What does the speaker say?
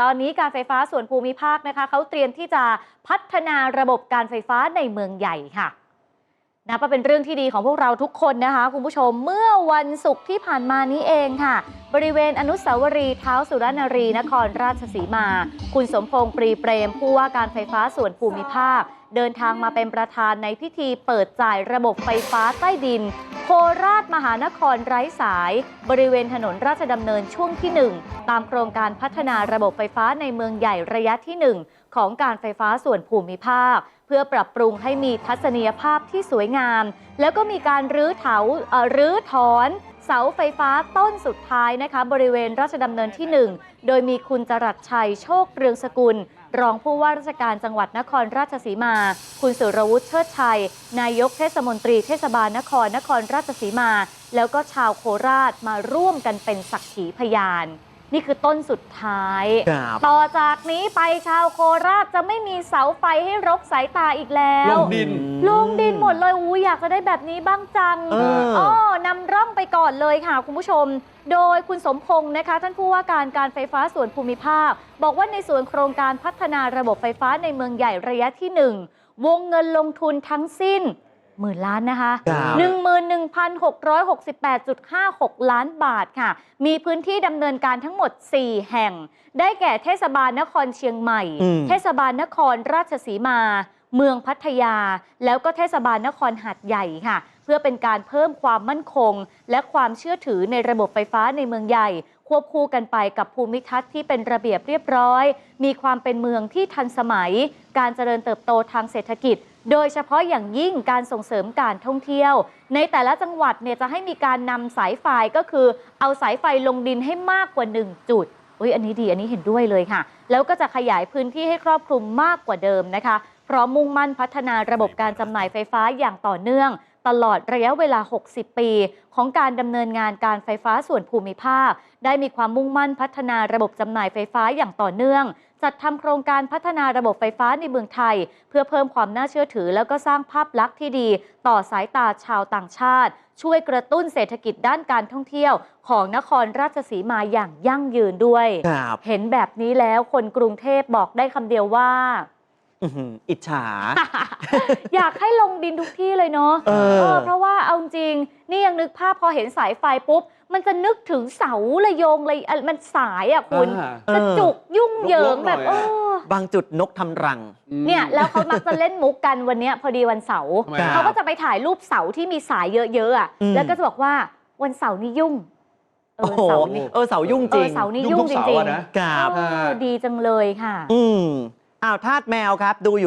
ตอนนี้การไฟฟ้าส่วนภูมิภาคนะคะเขาเตรียมที่จะพัฒนาระบบการไฟฟ้าในเมืองใหญ่ค่ะ นับว่าเป็นเรื่องที่ดีของพวกเราทุกคนนะคะ คุณผู้ชมเมื่อวันศุกร์ที่ผ่านมานี้เองค่ะ บริเวณอนุสาวรีย์เท้าสุรนารี นครราชสีมา คุณสมพงษ์ปรีเปรม ผู้ว่าการไฟฟ้าส่วนภูมิภาค เดินทางมาเป็นประธานในพิธีเปิดจ่ายระบบไฟฟ้าใต้ดิน โคราชมหานครไร้สาย บริเวณถนนราชดำเนินช่วงที่ 1 ตามโครงการพัฒนาระบบไฟฟ้าในเมืองใหญ่ระยะที่ 1 ของการไฟฟ้าส่วนภูมิภาค เพื่อปรับปรุงให้มีทัศนียภาพที่สวยงาม แล้วก็มีการรื้อเถาเอ่อรื้อถอน เสาไฟฟ้าต้นสุดท้ายนะคะ บริเวณราชดำเนินที่ 1 โดยมีคุณจรัสชัยโชคเรืองสกุล รองผู้ว่าราชการจังหวัดนครราชสีมา คุณสุรวุฒิเชิดชัย นายกเทศมนตรีเทศบาลนครนครราชสีมา แล้วก็ชาวโคราชมาร่วมกันเป็นสักขีพยาน นี่คือต้นสุดท้าย ครับต่อจากนี้ไปชาวโคราชจะไม่มีเสาไฟให้รกสายตาอีกแล้ว ลงดิน ลงดินหมดเลยอู้อยากจะได้แบบนี้บ้างจังเอออ๋อนำร่องไปก่อนเลยค่ะคุณผู้ชม โดยคุณสมพงศ์นะคะ ท่านผู้ว่าการการไฟฟ้าส่วนภูมิภาค บอกว่าในส่วนโครงการพัฒนาระบบไฟฟ้าในเมืองใหญ่ระยะที่ 1 วงเงินลงทุนทั้งสิ้น หมื่นล้านนะคะครับ11,668.56ล้านบาทค่ะ มีพื้นที่ดำเนินการทั้งหมด 4 แห่ง ได้แก่เทศบาลนครเชียงใหม่อืมเทศบาลนครราชสีมา เมืองพัทยา แล้วก็เทศบาลนครหาดใหญ่ค่ะ เพื่อเป็นการเพิ่มความมั่นคง และความเชื่อถือในระบบไฟฟ้าในเมืองใหญ่ ควบคู่กันไปกับภูมิทัศน์ที่เป็นระเบียบเรียบร้อย มีความเป็นเมืองที่ทันสมัย การเจริญเติบโตทางเศรษฐกิจโดยเฉพาะอย่างยิ่งการส่งเสริมการท่องเที่ยว ในแต่ละจังหวัดเนี่ยจะให้มีการนำสายไฟก็คือ เอาสายไฟลงดินให้มากกว่า 1 จุด อุ้ยอันนี้ดีอันนี้เห็นด้วยเลยค่ะ แล้วก็จะขยายพื้นที่ให้ครอบคลุมมากกว่าเดิมนะคะ พร้อมมุ่งมั่นพัฒนาระบบการจำหน่ายไฟฟ้าอย่างต่อเนื่อง ตลอดระยะเวลา 60 ปี ของการดำเนินงานการไฟฟ้าส่วนภูมิภาค ได้มีความมุ่งมั่นพัฒนาระบบจำหน่ายไฟฟ้าอย่างต่อเนื่อง จัดทำโครงการพัฒนาระบบไฟฟ้าในเมืองไทย เพื่อเพิ่มความน่าเชื่อถือ แล้วก็สร้างภาพลักษณ์ที่ดี ต่อสายตาชาวต่างชาติ ช่วยกระตุ้นเศรษฐกิจด้านการท่องเที่ยว ของนครราชสีมาอย่างยั่งยืนด้วยครับเห็นแบบนี้แล้วคนกรุงเทพบอกได้คำเดียวว่า อื้อหืออิจฉา อยากให้ลงดินทุกที่เลยเนาะเออ เพราะว่าเอาจริง นี่ยังนึกภาพพอเห็นสายไฟปุ๊บ มันจะนึกถึงเสาระโยงเลยอะมันสายอะคุณ อ่า กระจุกยุ่งเหยิงรกๆหน่แบอยบอะเออบางจุดนกทำรังเนี่ยแล้วเขามักจะเล่นมุกกันวันเนี้ยพอดีวันเสาร์ทำไมอะ เขาก็จะไปถ่ายรูปเสาที่มีสายเยอะๆอะอืม แล้วก็จะบอกว่าวันเสาร์นี้ยุ่งเอโอ้อโหเสาร์นี้เออเสายุ่งเอจริองเสาร์นี้ยุ่ยุ่งงทุกจเสาร์ริงอะนะครับๆเออดีจังเลยค่ะ อืม อ้าวทาสแมวครับดูอยู่